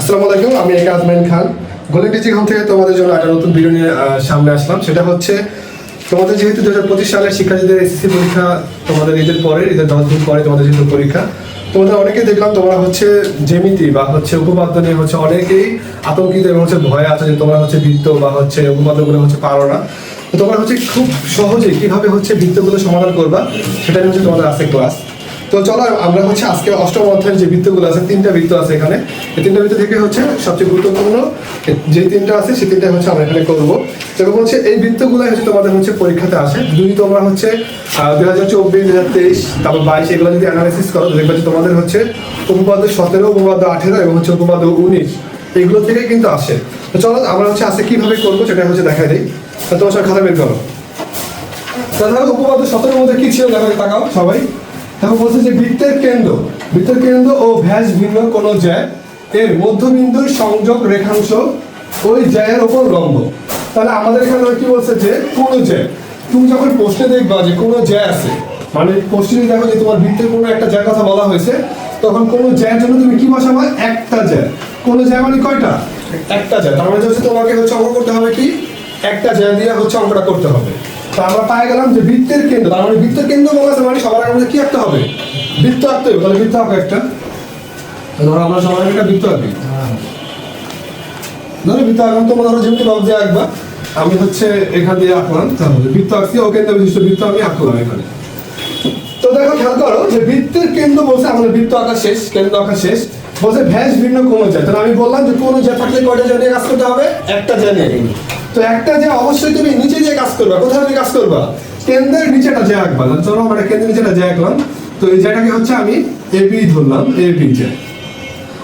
আসসালামু আলাইকুম, আমি একা আজমাইন খান। গোল্ডেন টিচিং হোম থেকে তোমাদের জন্য একটা নতুন ভিডিও নিয়ে সামনে আসলাম। সেটা হচ্ছে, তোমাদের যেহেতু দু হাজার পঁচিশ সালের শিক্ষার্থীদের এসএসসি পরীক্ষা তোমাদের ঈদের পরে, ঈদের দশ দিন পরে তোমাদের যেহেতু পরীক্ষা, তোমাদের অনেকেই দেখলাম তোমরা হচ্ছে জেমিতি বা হচ্ছে উপপাদ্য নিয়ে হচ্ছে অনেকেই আতঙ্কিত এবং হচ্ছে ভয়ে আছে যে তোমরা হচ্ছে বৃত্ত বা হচ্ছে উপপাদ্যগুলো হচ্ছে পারো না। তোমরা হচ্ছে খুব সহজে কীভাবে হচ্ছে বৃত্তগুলো সমাধান করবা, সেটা নিয়ে হচ্ছে তোমাদের আছে ক্লাস তো চলো, আমরা হচ্ছে আজকে অষ্টম অধ্যায়ের যে বৃত্তগুলো আছে, তিনটা বৃত্ত আছে এখানে। এই তিনটা বৃত্ত থেকে হচ্ছে সবচেয়ে গুরুত্বপূর্ণ যে তিনটা আছে সেই তিনটা হচ্ছে আমরা এখানে করব। এবং হচ্ছে এই বৃত্তগুলো হচ্ছে তোমাদের হচ্ছে পরীক্ষাতে আসে। যদি তোমরা হচ্ছে দুই হাজার চব্বিশ, দুই হাজার তেইশ, তারপর বাইশ, এগুলো যদি অ্যানালাইসিস করো দেখবে যে তোমাদের হচ্ছে উপপাদ্য সতেরো, উপপাদ্য আঠেরো এবং হচ্ছে উপপাদ্য উনিশ, এগুলো থেকে কিন্তু আসে। তো চলো, আমরা হচ্ছে আজকে কীভাবে করব সেটা হচ্ছে দেখাই দিই। তোমার সব খাতা বের করো। তাহলে উপপাদ্য সতেরোর মধ্যে কি ছিল? দেখো তাকাও সবাই। দেখো বলছে যে বৃত্তের কেন্দ্র। বৃত্তের কেন্দ্র ও ভ্যাস ভিন্ন কোন জ্যা। এর মধ্যবিন্দুর সংযোগ রেখাংশ ওই জ্যায়ের ওপর লম্ব। তাহলে আমাদের এখানে কি বলছে যে কোন জ্যা? তুমি যখন প্রশ্নে দেখবা যে কোনো জ্যা আছে মানে প্রশ্নে দেখো যে তোমার বৃত্তের কোনো একটা জ্যার কথা বলা হয়েছে, তখন কোনো জ্যার জন্য তুমি কি বসাবা? একটা জ্যা। কোন জ্যা মানে কয়টা? একটা জ্যা। তার মানে হচ্ছে তোমাকে হচ্ছে অঙ্ক করতে হবে কি? একটা জ্যা দিয়ে হচ্ছে অঙ্কটা করতে হবে। তো আমরা পাই গেলাম যে বৃত্তের কেন্দ্র, তার মানে বৃত্তের কেন্দ্র বলা আছে মানে সবার কি হবে? বৃত্ত আঁকতে হবে, তাহলে বৃত্ত একটা। ধরো আমরা সবাই একটা বৃত্ত আঁকি। ধরো বৃত্ত আঁকলাম ধরো আঁকবা, আমি হচ্ছে এখান দিয়ে আঁকলাম তাহলে বৃত্ত আঁকছি ও কেন্দ্র বিশিষ্ট বৃত্ত আমি আঁকলাম এখানে। তো দেখো, খেয়াল করো যে বৃত্তের কেন্দ্র বলছে আমাদের বৃত্ত আঁকা শেষ, কেন্দ্র আঁকা শেষ, বলছে ভ্যাস ভিন্ন কোন যায় তাহলে আমি বললাম যে কোনো যা থাকলে কয়টা যা নিয়ে কাজ করতে হবে? একটা যা নিয়ে তো একটা যে অবশ্যই তুমি নিচে যে কাজ করবা, কোথায় কাজ করবা? কেন্দ্রের নিচেটা যে আঁকবা চলো আমরা কেন্দ্রের নিচেটা যে আঁকলাম, তো এই জায়গাকে হচ্ছে আমি এ বি ধরলাম এ বি যে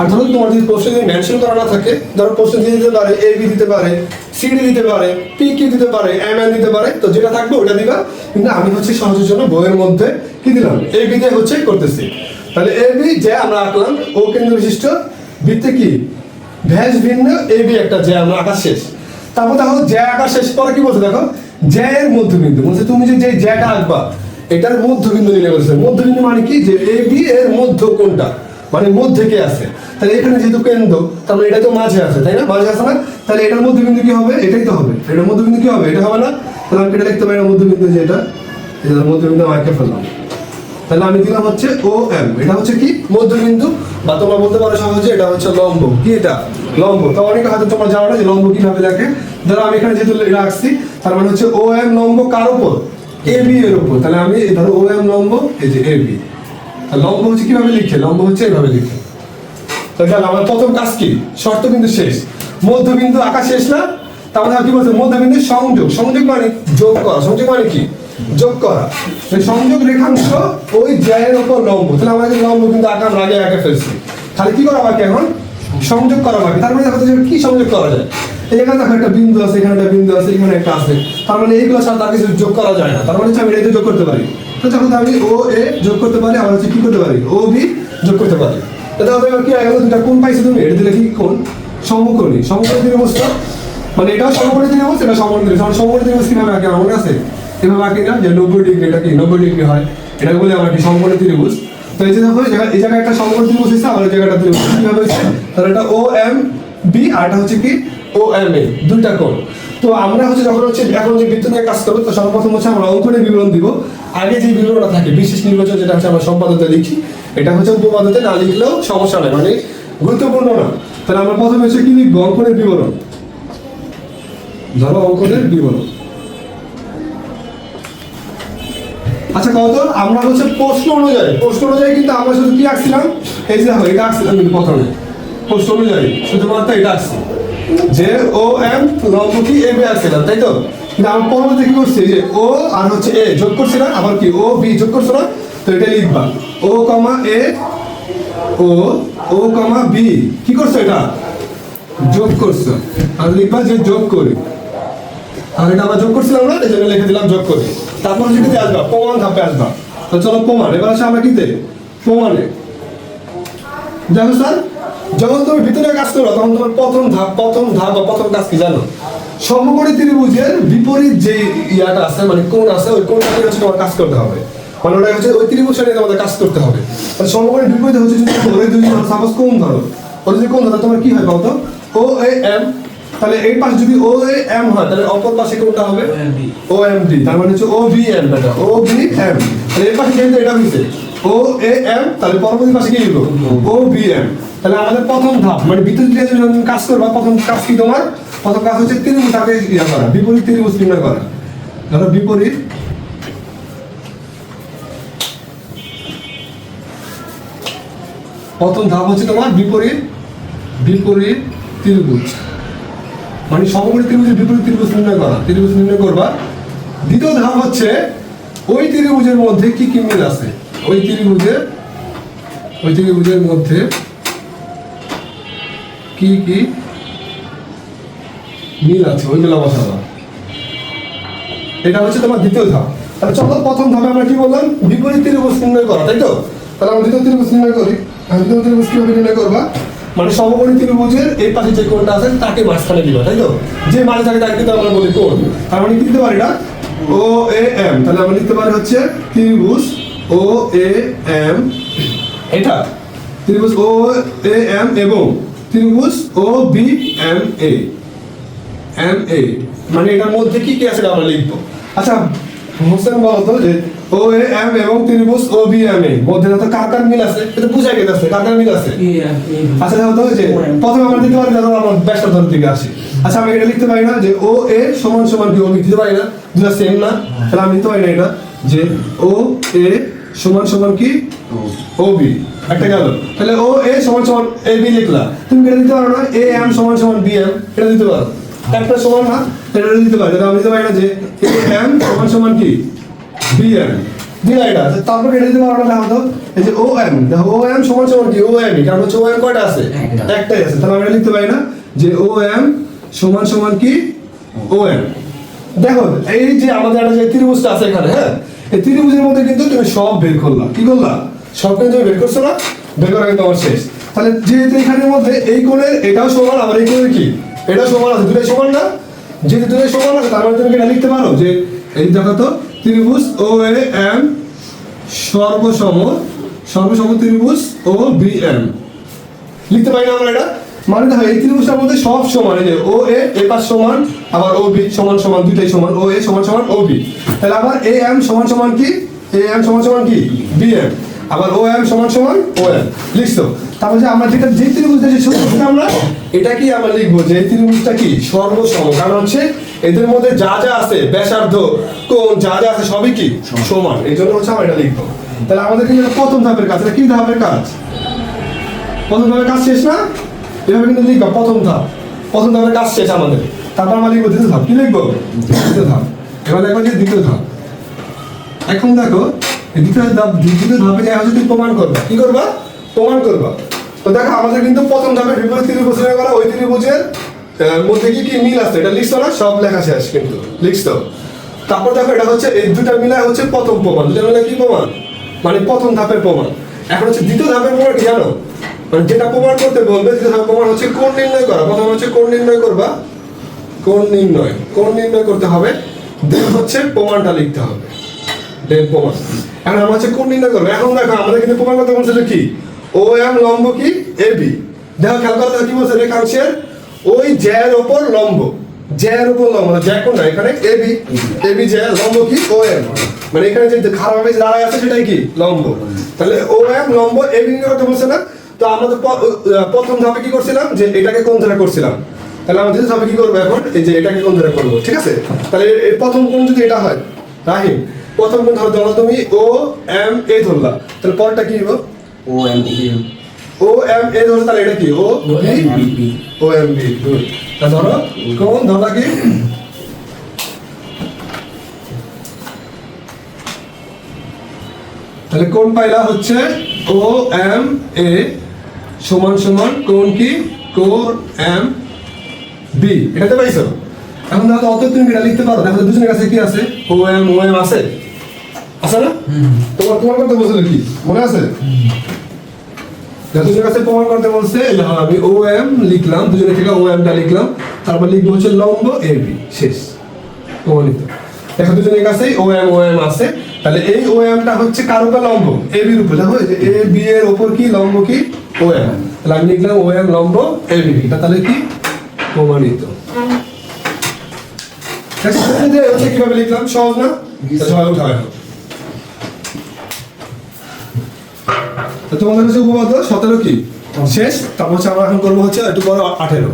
আর ধরো তোমার যদি প্রশ্ন যদি মেনশন করা না থাকে, ধরো প্রশ্ন দিয়ে দিতে পারে এ বি দিতে পারে সিডি দিতে পারে পি কি দিতে পারে এম এন দিতে পারে, তো যেটা থাকবে ওটা দিবা। কিন্তু আমি হচ্ছে সহজের জন্য বইয়ের মধ্যে কি দিলাম? এ বি দিয়ে হচ্ছে করতেছি। তাহলে এ বি যে আমরা আঁকলাম, ও কেন্দ্র বিশিষ্ট বৃত্তে কি? ভ্যাস ভিন্ন এ বি একটা যে আমরা আঁকা শেষ। তারপর দেখো জ্যা আঁকা শেষ পরে কি বলছে দেখো? জ্যা এর মধ্যবিন্দু। বলছে, তুমি যে যে জ্যাটা আঁকবা, এটার মধ্যবিন্দু নিলে বলছে। মধ্যবিন্দু মানে কি? যে এ, বি, এর মধ্য কোনটা মানে মধ্যে কে আছে? তাহলে এখানে যেহেতু কেন্দ্র, তার মানে এটা তো মাঝে আছে, তাই না? মাঝে আছে না তাহলে এটার মধ্যবিন্দু কি হবে? এটাই তো হবে। এটার মধ্যবিন্দু কি হবে? এটা হবে না? তাহলে আমি এটা লিখতে পারি মধ্যবিন্দু যে এটা। এটার মধ্যবিন্দু আমি ফেললাম। তাহলে আমি দিলাম হচ্ছে ও এম এটা হচ্ছে কি? মধ্যবিন্দু? বা তোমরা বলতে পারো সহজে এটা হচ্ছে লম্ব। কি এটা? লম্ব। তো অনেকে হয়তো তোমরা জানো না যে লম্ব কীভাবে দেখে। ধরো আমি এখানে যেহেতু রাখছি, তার মানে হচ্ছে ও এম লম্ব কার উপর? এ বি এর উপর। তাহলে আমি ধরো ও এম লম্ব, এই যে এ বি লম্ব হচ্ছে কীভাবে লিখে? লম্ব হচ্ছে এভাবে লিখে। তাহলে আমার প্রথম কাজ কি? শর্ত কিন্তু শেষ। মধ্যবিন্দু আঁকা শেষ না তারপরে আর কি বলছে? মধ্যবিন্দু সংযোগ। সংযোগ মানে যোগ করা। সংযোগ মানে কি? যোগ করা। এই সংযোগ রেখাংশ ওই জ্যায়ের উপর লম্ব। তাহলে আমাদের লম্ব কিন্তু আঁকা আগে আঁকে ফেলছি। তাহলে কি করা বাকি এখন? সংযোগ করা বাকি। তার মানে দেখো যে কি সংযোগ করা যায়? এখানে দেখো একটা বিন্দু আছে, এখানে একটা বিন্দু আছে, এখানে একটা আছে। তার মানে এইগুলো সাথে আর কিছু যোগ করা যায় না। তার মানে আমি এটাতে যোগ করতে পারি। তো যখন আমি ও, এ যোগ করতে পারি, আবার হচ্ছে কি করতে পারি? ও, বি যোগ করতে পারি। এটা হবে কি হয়ে গেল? দুটা কোন পাইছো তুমি। এটা দিলে কি কোন সমকোণী। সমকোণী ত্রিভুজ তো? মানে এটাও সমকোণী ত্রিভুজ, এটা সমকোণী ত্রিভুজ। সমকোণী ত্রিভুজ কীভাবে আঁকে? আমার আছে? এভাবে আঁকি যে নব্বই ডিগ্রি, এটা কি নব্বই ডিগ্রি হয়? এটা বলে আমরা কি সমকোণী ত্রিভুজ? তো এই যে এই জায়গায়- একটা সমকোণী ত্রিভুজ আবার এই জায়গাটা ত্রিভুজ। কীভাবে হয়েছে? তাহলে এটা ও এম বি আর এটা হচ্ছে কি? ও এম এ দুইটা কোণ। তো আমরা হচ্ছে যখন হচ্ছে এখন যে বৃত্ত নিয়ে কাজ করব, তো সর্বপ্রথম হচ্ছে আমরা অঙ্কনের বিবরণ দিব। আগে যে বিবরণটা থাকে, বিশেষ নির্বাচন যেটা হচ্ছে আমরা সম্পাদতে লিখি, এটা হচ্ছে উপপাদ্যতে না লিখলেও সমস্যা নেই মানে গুরুত্বপূর্ণ না। তাহলে আমরা প্রথমে হচ্ছে কি লিখব? অঙ্কনের বিবরণ। ধরো অঙ্কনের বিবরণ। আচ্ছা কত আমরা হচ্ছে প্রশ্ন অনুযায়ী প্রশ্ন অনুযায়ী কিন্তু আমরা শুধু কি আঁকছিলাম? এই যে এটা আঁকছিলাম কিন্তু প্রথমে। প্রশ্ন অনুযায়ী, শুধুমাত্র এটা আঁকছি। যে ও এম লম্ব কি এ বি আঁকছিলাম, তাই তো? কিন্তু আমরা পরবর্তী কি করছি, যে ও আর হচ্ছে এ যোগ করছি না, আবার কি ও বি যোগ করছ না, তো এটা লিখবা। ও কমা এ ও ও কমা বি কি করছ এটা? যোগ করছ। আর লিখবা যে যোগ করি। আর এটা আমরা যোগ করছিলাম না, এই জন্য লিখে দিলাম যোগ করি। তারপর যেটাতে আসবা, প্রমাণ ধাপে আসবা। তো চলো প্রমাণ, এবার আসে আমরা কিতে? প্রমাণে। দেখো স্যার, যখন তুমি ভিতরে কাজ করো, তখন তোমার প্রথম ধাপ প্রথম ধাপ বা প্রথম কাজ কি জানো? সমকোণী ত্রিভুজের বিপরীত যে ইয়াটা আছে মানে কোণ আছে, ওই কোণটা দিয়ে হচ্ছে তোমার কাজ করতে হবে। মানে ওটা হচ্ছে ওই ত্রিভুজটা নিয়ে তোমাদের কাজ করতে হবে। সমকোণী বিপরীতে হচ্ছে যদি ধরে দুই সাপোজ ধরো। ওটা যদি কোন ধরো তোমার কি হয় বলতো? ও এ এম তাহলে এই পাশে যদি ও এ এম হয় তাহলে অপর পাশে কোনটা হবে? ও এম ডি তার মানে হচ্ছে ও বি এম এটা ও বি এম তাহলে এই পাশে যেহেতু এটা হয়েছে ও এ এম তাহলে পরবর্তী পাশে কি লিখব ও বি এম তাহলে আমাদের প্রথম ধাপ মানে বিদ্যুৎ তুমি কাজ করবা প্রথম কাজ কি তোমার? প্রথম কাজ হচ্ছে ত্রিভুজ আগে ইয়া করা বিপরীত ত্রিভুজ নির্ণয় করা। ধরো বিপরীত। প্রথম ধাপ হচ্ছে তোমার বিপরীত বিপরীত ত্রিভুজ। মানে সমগ্র ত্রিভুজের বিপরীত ত্রিভুজ নির্ণয় করা। ত্রিভুজ নির্ণয় করবা। দ্বিতীয় ধাপ হচ্ছে, ওই ত্রিভুজের মধ্যে কি কি মিল আছে? ওই ত্রিভুজের ওই ত্রিভুজের মধ্যে কি কি মিল আছে? ওইগুলো বসাবা এটা হচ্ছে তোমার দ্বিতীয় ধাপ। তাহলে চলো, প্রথম ধাপে আমরা কি বললাম? বিপরীত ত্রিভুজ নির্ণয় করা, তাই তো? তাহলে আমরা দ্বিতীয় ত্রিভুজ নির্ণয় করি। দ্বিতীয় ত্রিভুজ কীভাবে নির্ণয় করবা? মানে সমকোণী ত্রিভুজের এই পাশে যে কোণটা আছে তাকে মাঝখানে দিবা তাই তো? যে মাঝে থাকে তাকে কিন্তু আমরা বলি কোণ তার মানে দিতে পারি না ও, এ, এম। তাহলে আমরা লিখতে পারি হচ্ছে ত্রিভুজ, ও, এ, এম। এটা? ত্রিভুজ, ও, এ, এম এবং ত্রিভুজ, O, B, M, A. M, A. মানে এটার মধ্যে কি কি আছে আমরা লিখব? আচ্ছা হোসেন বলতো যে ও এম এবং ত্রিভুজ ও বি এম এ। মধ্যে তো কার কার মিল আছে এটা বুঝাই গেছে কার কার মিল আছে। আচ্ছা দেখো তো যে প্রথমে আমরা দিতে পারি ধরো আমরা ব্যাসার্ধ দিকে আসি। আচ্ছা আমি এটা লিখতে পারি না যে ও এ সমান সমান কি ও বি দিতে পারি না। দুটা সেম না। তাহলে আমি দিতে পারি না এটা যে ও এ সমান সমান কি? O B. একটা গেল। তাহলে ও এ সমান সমান এ বি লিখলা। তুমি এটা দিতে পারো না এ এম সমান সমান বি এম এটা দিতে পারো। একটা সমান না এটা দিতে পারি। তাহলে আমি দিতে পারি না যে এ এম সমান সমান কি? বি এম দিলা এটা তারপর এটা পারো না দেখো তো এই যে ও এম দেখো ও এম সমান সমান কি? ও এম কারণ হচ্ছে ও এম কয়টা আছে? একটা। একটাই আছে। তাহলে আমরা লিখতে পারি না যে ও এম সমান সমান কি? ও এম দেখো এই যে আমাদের একটা যে ত্রিভুজটা আছে এখানে হ্যাঁ? এই ত্রিভুজের মধ্যে কিন্তু তুমি সব বের করলা। কি করলা? সব কিন্তু তুমি বের করছ না? বের করা কিন্তু আমার শেষ। তাহলে যেহেতু এখানের মধ্যে এই কোণের এটাও সমান আবার এই কোণের কি? এটাও সমান আছে। দুটাই সমান না? যেহেতু দুটাই সমান আছে তার মানে তুমি এটা লিখতে পারো? যে এই দেখো তো ত্রিভুজ ও এ এম সর্বসম সর্বসম ত্রিভুজ ও বি এম লিখতে পারি না আমরা এটা? মানে দেখো এই ত্রিভুজটার মধ্যে সব সমান এই যে ও এ এ পাশ সমান আবার ও বি সমান সমান দুইটাই সমান ও এ সমান সমান ও বি তাহলে আবার এ এম সমান সমান কি? এ এম সমান সমান কি? বি এম আবার ও এম সমান সমান ও এম লিখছো? তারপর যে আমরা যেটা যে ত্রিভুজটা যে সূত্র সেটা আমরা এটা কি আমরা লিখব? যে এই ত্রিভুজটা কি? সর্বসম কারণ হচ্ছে এদের মধ্যে যা যা আছে ব্যাসার্ধ কোন যা যা আছে সবই কি? সমান। এই জন্য হচ্ছে আমরা এটা লিখব। তাহলে আমাদের কিন্তু প্রথম ধাপের কাজ। এটা কি ধাপের কাজ? প্রথম ধাপের কাজ শেষ না? এভাবে কিন্তু লিখবা প্রথম ধাপ। প্রথম ধাপের কাজ শেষ আমাদের। তারপর আমরা লিখব দ্বিতীয় ধাপ। কি লিখব? দ্বিতীয় ধাপ। এবার দেখো যে দ্বিতীয় ধাপ। এখন দেখো দ্বিতীয় ধাপ দ্বিতীয় ধাপে যা হচ্ছে তুমি প্রমাণ করবা। কি করবা? প্রমাণ করবা। তো দেখো আমাদের কিন্তু প্রথম ধাপে বিপরীত ত্রিভুজ করা ওই ত্রিভুজের মধ্যে কি কি মিল আছে? এটা লিখছো না? সব লেখা শেষ কিন্তু। লিখছো? তারপর দেখো, এটা হচ্ছে এই দুটা মিলায় হচ্ছে প্রথম প্রমাণ। দুটা মিলে কি প্রমাণ? মানে প্রথম ধাপের প্রমাণ। এখন হচ্ছে দ্বিতীয় ধাপের প্রমাণ কি জানো? মানে যেটা প্রমাণ করতে বলবে, দ্বিতীয় ধাপের প্রমাণ হচ্ছে কোণ নির্ণয় করা। প্রথম হচ্ছে কোণ নির্ণয় করবা। কোণ নির্ণয়। কোণ নির্ণয় করতে হবে। দেন হচ্ছে প্রমাণটা লিখতে হবে। দেন প্রমাণ। এখন আমরা হচ্ছে কোণ নির্ণয় করব। এখন দেখো, আমাদের কিন্তু প্রমাণ করতে বলছে যে কি? ও এম লম্ব কি? এ বি দেখো, খেয়াল করতে কি বলছে রেখাংশের? ওই জ্যার ওপর লম্ব। জ্যার উপর লম্ব জ্যা কোন না, এখানে এ বি এ বি জ্যা লম্ব কি? O M. মানে এখানে যে খারাপভাবে যে দাঁড়ায় আছে, সেটাই কি? লম্ব। তাহলে ও এম, লম্ব, এ বি নির্ণয় করতে বলছে না? তো আমরা তো প্রথম ধাপে কি করছিলাম? যে এটাকে কোন ধরে করছিলাম? তাহলে আমরা দ্বিতীয় ধাপে কি করব এখন? এই যে এটাকে কোন ধরে করব, ঠিক আছে? তাহলে প্রথম কোন যদি এটা হয়, রাহিম, প্রথম কোণ ধরো তুমি ও এম এ ধরলা। তাহলে পরটা কি হলো O M B O M A ধরো তাহলে এটা কি ও ও এম বি তা ধরো কোন ধরলা কি তাহলে কোন পাইলা হচ্ছে ও এম এ সমান সমান কোন কি কোন এম বি এটাতে পাইছো এখন তো অত তুমি এটা লিখতে পারো দেখো দুজনের কাছে কি আছে ও এম ও এম আছে আছে না তোমার তোমার কথা বলছিল কি মনে আছে দুজনের কাছে প্রমাণ করতে বলছে হ্যাঁ, আমি ও এম লিখলাম দুজনের থেকে ও এমটা লিখলাম তারপর লিখব হচ্ছে লম্ব এ বি শেষ। প্রমাণিত। দেখো দুজনের কাছেই ও এম ও এম আছে। তাহলে এই ও এমটা হচ্ছে কার উপর লম্ব? এ বির উপর। দেখো এ বি এর উপর কি লম্ব কি? ও এম তাহলে আমি লিখলাম ও এম লম্ব এবি এটা তাহলে কি? প্রমাণিত। কীভাবে লিখলাম? সহজ না? সবাই উঠায় তোমাদের হচ্ছে উপপাদ্য সতেরো কি? শেষ? তারপর হচ্ছে আমরা এখন করব হচ্ছে একটু বড় আঠেরো।